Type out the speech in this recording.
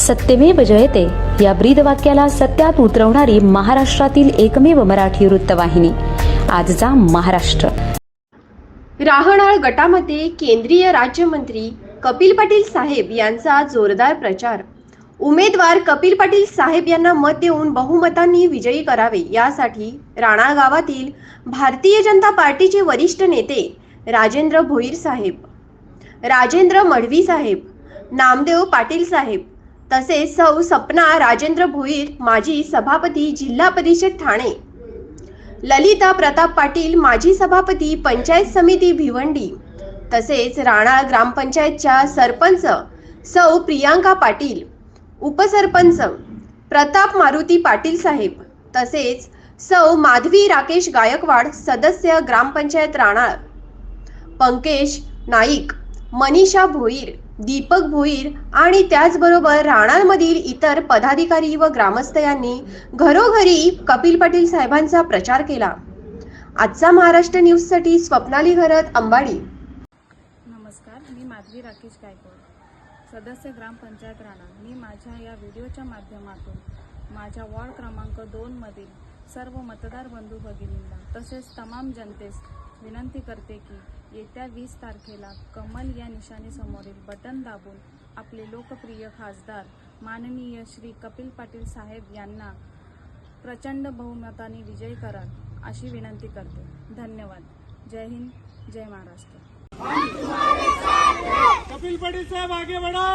सत्यमेव जयते. या ब्रीदवाक्याला सत्यात उतरवणारी महाराष्ट्रातील एकमेव मराठी वृत्तवाहिनी. आजचा महाराष्ट्र. राहणाळ गटामध्ये केंद्रीय राज्यमंत्री कपिल पाटील साहेब यांचा जोरदार प्रचार. उमेदवार कपिल पाटील साहेब यांना मत देऊन बहुमतांनी विजयी करावे यासाठी राणा गावातील भारतीय जनता पार्टीचे वरिष्ठ नेते राजेंद्र भोईर साहेब राजेंद्र मढवी साहेब नामदेव पाटील साहेब तसेच सौ सपना राजेंद्र भोईर माजी सभापती जिल्हा परिषद ठाणे. ललिता प्रताप पाटील माजी सभापती पंचायत समिती भिवंडी. तसेच राणा ग्रामपंचायतच्या सरपंच सौ प्रियांका पाटील उपसरपंच प्रताप मारुती पाटील साहेब. तसेच सौ माधवी राकेश गायकवाड सदस्य ग्रामपंचायत राणार पंकेश नाईक मनीषा भोईर. दीपक भोईर आणि त्याचबरोबर राणांमधील इतर पदाधिकारी व ग्रामस्थ यांनी घरोघरी कपिल पाटील साहेबांचा प्रचार केला. आजचा महाराष्ट्र न्यूजसाठी स्वप्नाली घरत अंबाडी. नमस्कार मी माधवी राकेश गायकवाड. सदस्य ग्रामपंचायत राणा. मी माझ्या या व्हिडिओच्या माध्यमातून माझ्या वॉर्ड क्रमांक दोनमधील सर्व मतदार बंधू भगिनींना तसेच तमाम जनतेस विनंती करते की येत्या वीस तारखेला कमल या निशाणीसमोरील बटन दाबून आपले लोकप्रिय खासदार माननीय श्री कपिल पाटील साहेब यांना प्रचंड बहुमताने विजयी कराल अशी विनंती करते. धन्यवाद. जय हिंद. जय महाराष्ट्र. कपिल पाटील साहब आगे बढ़ो.